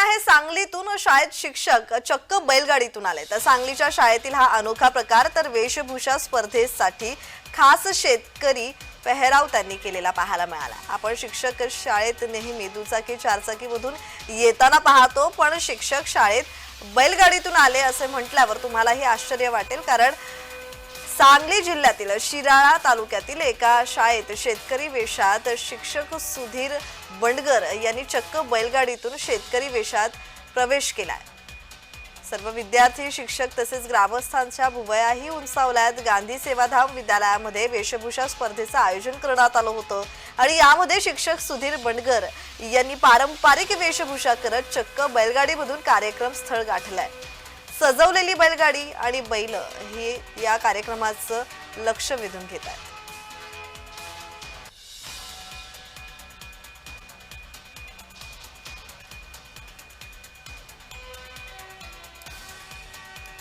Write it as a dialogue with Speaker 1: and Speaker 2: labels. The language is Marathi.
Speaker 1: आहे सांगलीतून शाळेत शिक्षक चक्क बैलगाडीतून आले. तर सांगलीच्या शाळेतील हा अनोखा प्रकार तर वेशभूषा स्पर्धेसाठी खास शेतकरी पेहराव त्यांनी केलेला पाहायला मिळाला. आपण शिक्षक शाळेत नेहमी दुचाकी चारचाकीमधून येताना पाहतो पण शिक्षक शाळेत बैलगाडीतून आले असे म्हटल्यावर तुम्हालाही आश्चर्य वाटेल कारण सांगली जिल्ह्यातील शिराळा तालुक्यातील एका शाळेत शेतकरी वेशात शिक्षक सुधीर बंडगर यांनी चक्क बैलगाडीतून शेतकरी वेशात प्रवेश केलाय. सर्व विद्यार्थी शिक्षक तसेच ग्रामस्थांच्या भुवयाही उंचावल्यात. गांधी सेवाधाम विद्यालयामध्ये वेशभूषा स्पर्धेचं आयोजन करण्यात आलं होतं आणि यामध्ये शिक्षक सुधीर बंडगर यांनी पारंपरिक वेशभूषा करत चक्क बैलगाडीमधून कार्यक्रम स्थळ गाठलाय. सजवलेली बैलगाडी आणि बैल हे या कार्यक्रमाचं लक्ष वेधून घेत आहेत.